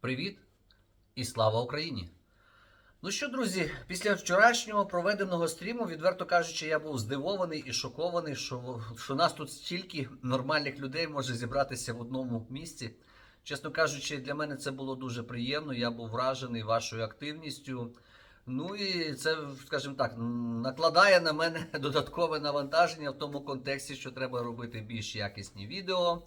Привіт і слава Україні! Ну що, друзі, після вчорашнього проведеного стріму, відверто кажучи, я був здивований і шокований, що, що нас тут стільки нормальних людей може зібратися в одному місці. Чесно кажучи, для мене це було дуже приємно. Я був вражений вашою активністю. Ну і це, скажімо так, накладає на мене додаткове навантаження в тому контексті, що треба робити більш якісні відео,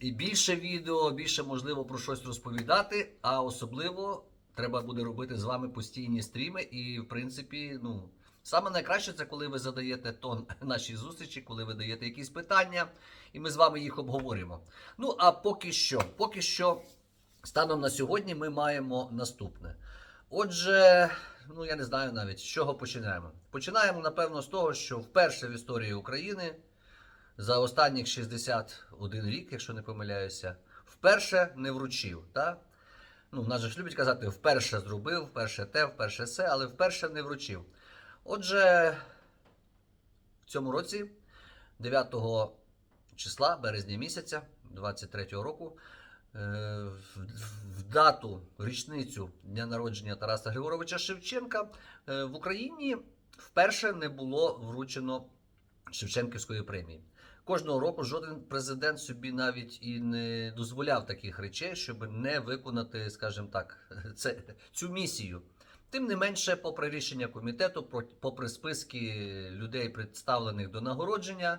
і більше відео, більше можливо про щось розповідати. А особливо треба буде робити з вами постійні стріми. І, в принципі, ну. Саме найкраще це коли ви задаєте тон нашій зустрічі, коли ви даєте якісь питання, і ми з вами їх обговоримо. Ну а поки що, поки що, станом на сьогодні ми маємо наступне. Отже, ну я не знаю навіть з чого починаємо. Починаємо, напевно, з того, що вперше в історії України за останніх 61 рік, якщо не помиляюся, вперше не вручив. Так? Ну, нас же ж любять казати, вперше зробив, вперше те, вперше все, але вперше не вручив. Отже, в цьому році, 9 числа, березня місяця 23-го року, е, в дату річницю дня народження Тараса Григоровича Шевченка е, в Україні вперше не було вручено Шевченківської премії. Кожного року жоден президент собі навіть і не дозволяв таких речей, щоб не виконати, скажімо так, це, цю місію. Тим не менше, попри рішення комітету, попри списки людей, представлених до нагородження,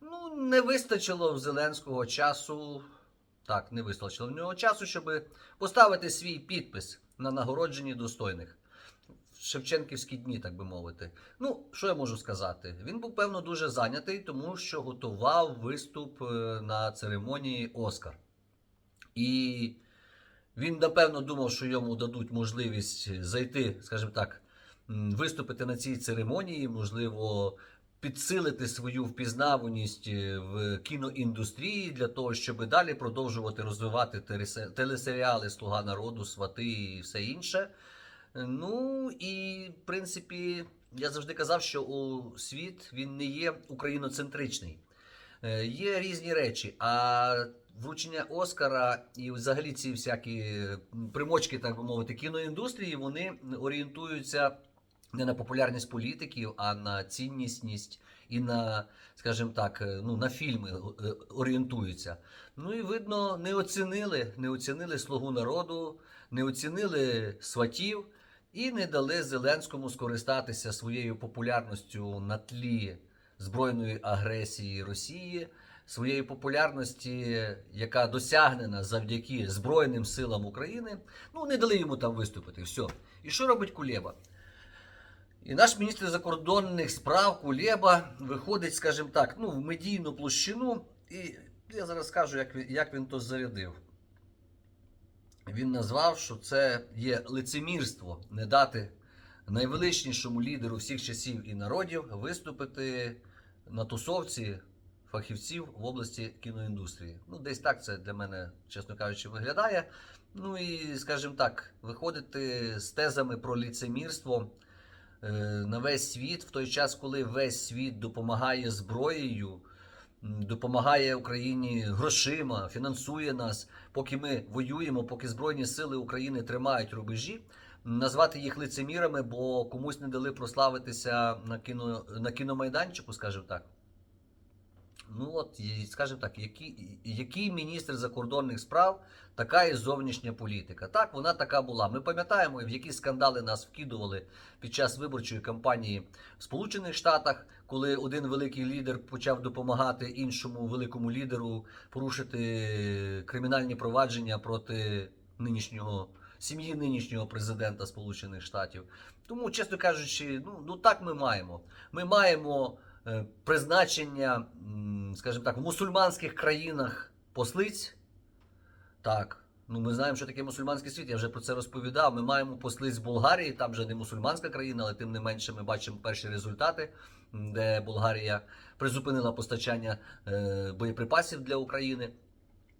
ну не вистачило в Зеленського часу. Так, не вистачило в нього часу, щоб поставити свій підпис на нагородженні достойних. Шевченківські дні, так би мовити. Ну, що я можу сказати? Він був, певно, дуже зайнятий, тому що готував виступ е, на церемонії Оскар. І він, напевно, думав, що йому дадуть можливість зайти, скажімо так, виступити на цій церемонії, можливо, підсилити свою впізнаваність е, в кіноіндустрії для того, щоб далі продовжувати розвивати телесеріали Слуга народу, свати і все інше. Ну і в принципі, я завжди казав, що у світ він не є україноцентричний. Е, Є різні речі, а вручення Оскара і взагалі ці всякі примочки, так би мовити, кіноіндустрії, вони орієнтуються не на популярність політиків, а на ціннісність і на, скажімо так, е, ну, на фільми е, орієнтуються. Ну і видно, не оцінили, не оцінили слугу народу, не оцінили сватів і не дали Зеленському скористатися своєю популярністю на тлі збройної агресії Росії, своєї популярності, яка досягнена завдяки Збройним силам України. Ну, не дали йому там виступити. Все. І що робить Кулєба? І наш міністр закордонних справ Кулєба виходить, скажімо так, ну, в медійну площину, і я зараз скажу, як він, як він то зарядив. Він назвав, що це є лицемірство не дати найвеличнішому лідеру всіх часів і народів виступити на тусовці фахівців в області кіноіндустрії. Ну, десь так це для мене, чесно кажучи, виглядає. Ну і, скажімо так, виходити з тезами про ліцемірство е, на весь світ в той час, коли весь світ допомагає зброєю, допомагає Україні грошима, фінансує нас, поки ми воюємо, поки Збройні сили України тримають рубежі. Назвати їх лицемірами, бо комусь не дали прославитися на кіно на кіномайданчику, скажімо так. Ну от, скажімо так, який, який міністр закордонних справ, така і зовнішня політика. Так, вона така була. Ми пам'ятаємо, в які скандали нас вкидували під час виборчої кампанії в Сполучених Штатах, коли один великий лідер почав допомагати іншому великому лідеру порушити кримінальні провадження проти нинішнього сім'ї нинішнього президента Сполучених Штатів. Тому, чесно кажучи, ну, ну так ми маємо. Ми маємо призначення, скажімо так, в мусульманських країнах послиць. Так. Ну, ми знаємо, що таке мусульманський світ. Я вже про це розповідав. Ми маємо послиць Болгарії, там вже не мусульманська країна, але тим не менше ми бачимо перші результати, де Болгарія призупинила постачання е, боєприпасів для України.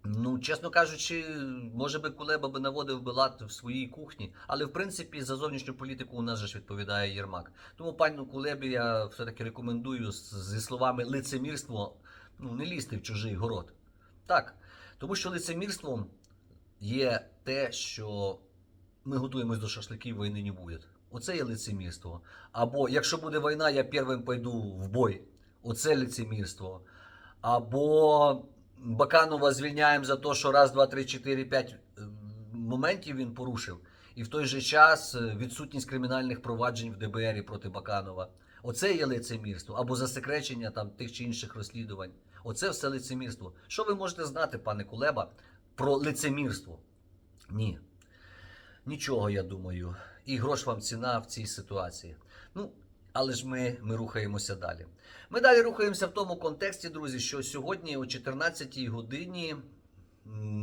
Ну, чесно кажучи, може би Кулеба би наводив би лад в своїй кухні, але в принципі за зовнішню політику у нас же ж відповідає Єрмак. Тому пану Кулебі я все-таки рекомендую зі словами лицемірство ну, не лізти в чужий город. Так, тому що лицемірством є те, що ми готуємось до шашликів, війни не буде. Оце є лицемірство. Або якщо буде війна, я першим пойду в бой. Оце лицемірство. Або Баканова звільняємо за те, що раз, два, три, чотири, п'ять е, моментів він порушив. І в той же час е, відсутність кримінальних проваджень в ДБР проти Баканова. Оце є лицемірство. Або засекречення там тих чи інших розслідувань. Оце все лицемірство. Що ви можете знати, пане Кулеба, про лицемірство? Ні. Нічого, я думаю. І грош вам ціна в цій ситуації. Ну, але ж ми, ми рухаємося далі. Ми далі рухаємося в тому контексті, друзі, що сьогодні о 14-й годині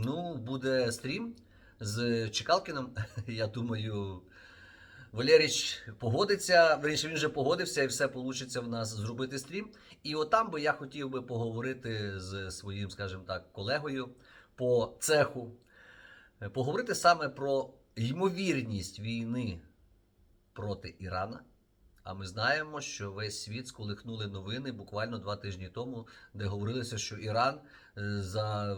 ну, буде стрім з Чекалкіном. Я думаю, Валеріч погодиться, верніше, він вже погодився і все вийде в нас зробити стрім. І отам би я хотів би поговорити з своїм, скажімо так, колегою по цеху. Поговорити саме про ймовірність війни проти Ірана. А ми знаємо, що весь світ сколихнули новини буквально два тижні тому, де говорилося, що Іран е, за,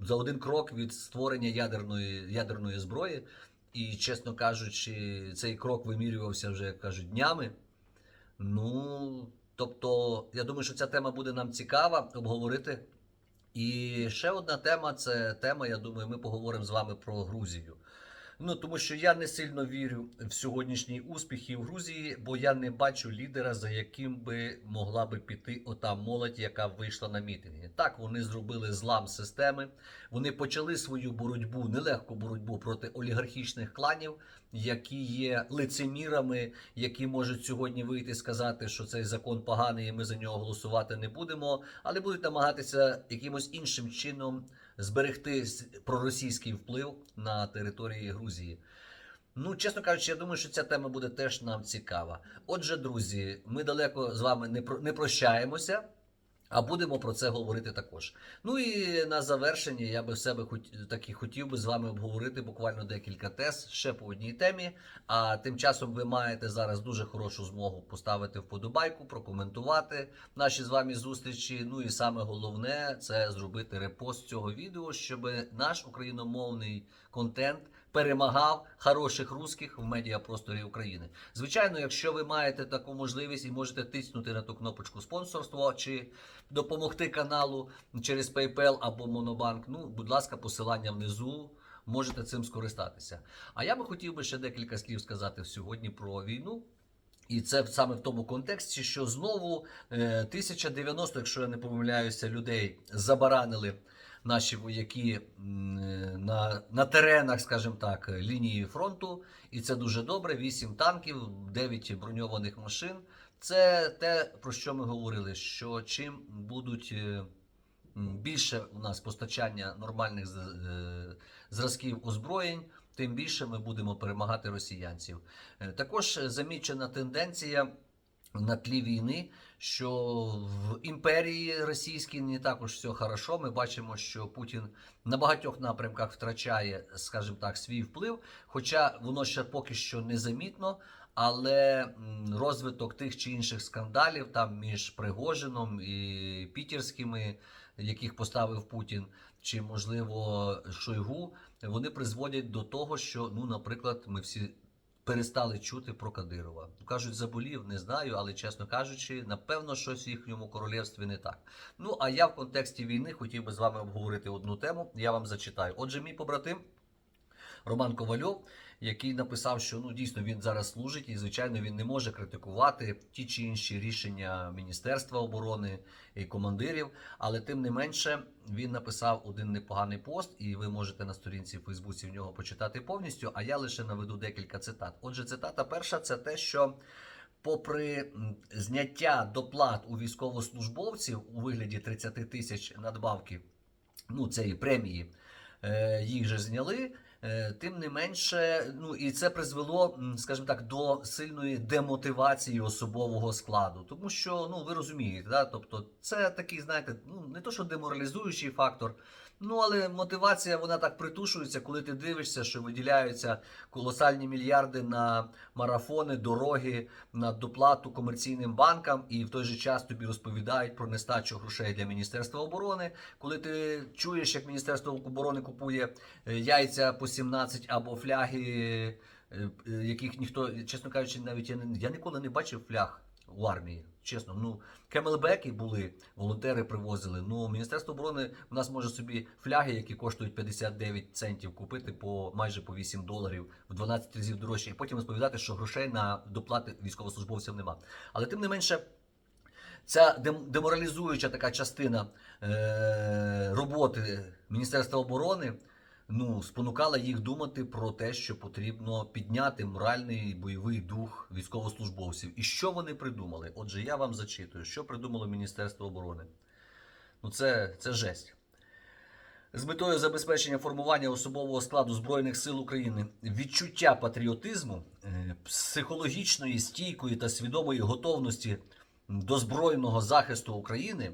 за один крок від створення ядерної, ядерної зброї, і, чесно кажучи, цей крок вимірювався вже, як кажуть, днями. Ну, тобто, я думаю, що ця тема буде нам цікава обговорити. І ще одна тема це тема, я думаю, ми поговоримо з вами про Грузію. Ну тому що я не сильно вірю в сьогоднішні успіхи в Грузії, бо я не бачу лідера, за яким би могла би піти ота молодь, яка вийшла на мітинги. Так, вони зробили злам системи. Вони почали свою боротьбу, нелегку боротьбу проти олігархічних кланів, які є лицемірами, які можуть сьогодні вийти і сказати, що цей закон поганий, і ми за нього голосувати не будемо, але будуть намагатися якимось іншим чином зберегти проросійський вплив на території Грузії. Ну, чесно кажучи, я думаю, що ця тема буде теж нам цікава. Отже, друзі, ми далеко з вами не про- не прощаємося. А будемо про це говорити також. Ну і на завершення я би себе хот- таки хотів би з вами обговорити буквально декілька тез ще по одній темі. А тим часом ви маєте зараз дуже хорошу змогу поставити вподобайку, прокоментувати наші з вами зустрічі. Ну і саме головне це зробити репост цього відео, щоб наш україномовний контент перемагав хороших русських в медіапросторі України. Звичайно, якщо ви маєте таку можливість і можете тиснути на ту кнопочку спонсорство чи допомогти каналу через PayPal або Monobank, ну, будь ласка, посилання внизу. Можете цим скористатися. А я би хотів би ще декілька слів сказати сьогодні про війну. І це саме в тому контексті, що знову е, 1090, якщо я не помиляюся, людей забаранили наші вояки на, на теренах, скажімо так, лінії фронту. І це дуже добре. 8 танків, 9 броньованих машин. Це те, про що ми говорили: що чим будуть е, більше у нас постачання нормальних е, зразків озброєнь, тим більше ми будемо перемагати росіянців. Е, Також замічена тенденція на тлі війни, що в імперії російській не також все хорошо. Ми бачимо, що Путін на багатьох напрямках втрачає, скажімо так, свій вплив, хоча воно ще поки що незамітно. Але розвиток тих чи інших скандалів там між Пригожином і Пітерськими, яких поставив Путін, чи можливо Шойгу, вони призводять до того, що, ну, наприклад, ми всі перестали чути про Кадирова. Кажуть, заболів, не знаю, але чесно кажучи, напевно, щось в їхньому королівстві не так. Ну а я в контексті війни хотів би з вами обговорити одну тему. Я вам зачитаю. Отже, мій побратим. Роман Ковальов, який написав, що ну дійсно він зараз служить, і звичайно він не може критикувати ті чи інші рішення Міністерства оборони і командирів. Але тим не менше він написав один непоганий пост, і ви можете на сторінці в Фейсбуці в нього почитати повністю. А я лише наведу декілька цитат. Отже, цитата перша це те, що. Попри зняття доплат у військовослужбовців у вигляді 30 тисяч надбавки, ну цієї премії, е, їх же зняли. Е, Тим не менше, ну і це призвело, скажімо так, до сильної демотивації особового складу, тому що ну ви розумієте, да? тобто це такий, знаєте, ну не то, що деморалізуючий фактор, Ну, але мотивація вона так притушується, коли ти дивишся, що виділяються колосальні мільярди на марафони, дороги, на доплату комерційним банкам, і в той же час тобі розповідають про нестачу грошей для Міністерства оборони. Коли ти чуєш, як Міністерство оборони купує е, яйця по 17 або фляги, е, е, яких ніхто, чесно кажучи, навіть я, не, я ніколи не бачив фляг у армії. Чесно, ну кемелбеки були, волонтери привозили. Ну, Міністерство оборони у нас може собі фляги, які коштують 59 центів, купити по майже по 8 доларів в 12 разів дорожче, і потім розповідати, що грошей на доплати військовослужбовцям нема. Але тим не менше. Ця дем- деморалізуюча така частина е- роботи Міністерства оборони ну, спонукала їх думати про те, що потрібно підняти моральний бойовий дух військовослужбовців. І що вони придумали? Отже, я вам зачитую, що придумало Міністерство оборони. Ну, це, це жесть. З метою забезпечення формування особового складу Збройних сил України відчуття патріотизму, е, психологічної стійкої та свідомої готовності до збройного захисту України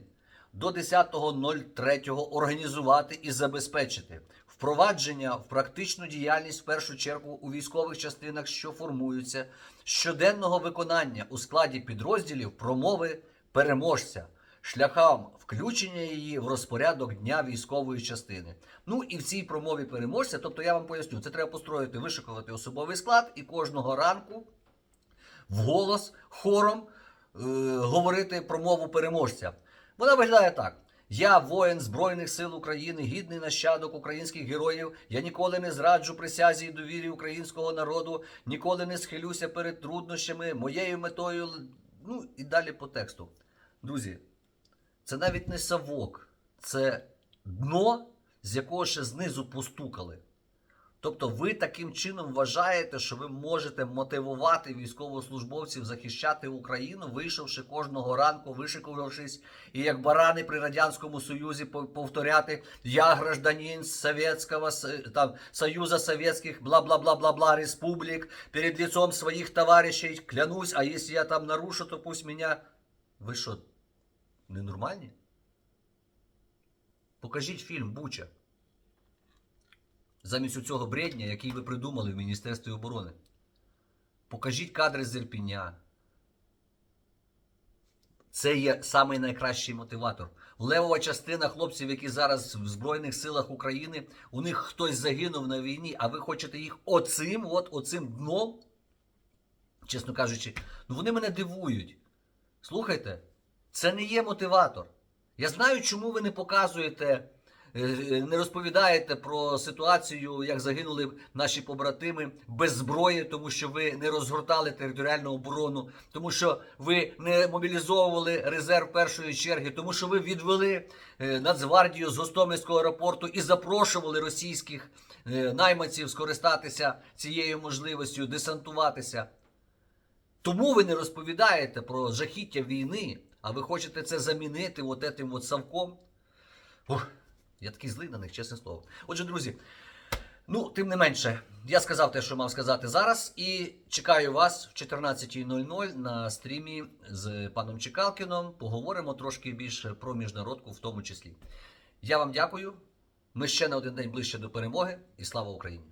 до 10.03 організувати і забезпечити впровадження в практичну діяльність в першу чергу у військових частинах, що формуються, щоденного виконання у складі підрозділів промови переможця шляхом включення її в розпорядок дня військової частини. Ну і в цій промові переможця, тобто я вам поясню, це треба построїти, вишикувати особовий склад і кожного ранку вголос хором е, говорити промову переможця. Вона виглядає так. Я воїн Збройних сил України, гідний нащадок українських героїв. Я ніколи не зраджу присязі і довірі українського народу, ніколи не схилюся перед труднощами, моєю метою. Ну і далі по тексту. Друзі, це навіть не савок, це дно, з якого ще знизу постукали. Тобто ви таким чином вважаєте, що ви можете мотивувати військовослужбовців захищати Україну, вийшовши кожного ранку, вишикувавшись, і як барани при Радянському Союзі повторяти Я гражданин Советского С- там, Союза Советских бла-бла-бла-бла-бла республик перед лицом своих товарищей клянусь, а если я там нарушу, то пусть меня... Ви що, ненормальні? Покажіть фільм Буча замість цього бредня, який ви придумали в Міністерстві оборони. Покажіть кадри з Ірпіня. Це є самий найкращий мотиватор. Левова частина хлопців, які зараз в Збройних силах України, у них хтось загинув на війні, а ви хочете їх оцим, от оцим дном, чесно кажучи, ну вони мене дивують. Слухайте, це не є мотиватор. Я знаю, чому ви не показуєте, не розповідаєте про ситуацію, як загинули наші побратими без зброї, тому що ви не розгортали територіальну оборону, тому що ви не мобілізовували резерв першої черги, тому що ви відвели е, Нацгвардію з Гостомельського аеропорту і запрошували російських е, найманців скористатися цією можливістю, десантуватися. Тому ви не розповідаєте про жахіття війни, а ви хочете це замінити от этим от совком. Ух, я такий злий на них, чесне слово. Отже, друзі, ну, тим не менше, я сказав те, що мав сказати зараз, і чекаю вас в 14.00 на стрімі з паном Чекалкіном. Поговоримо трошки більше про міжнародку в тому числі. Я вам дякую. Ми ще на один день ближче до перемоги, і слава Україні!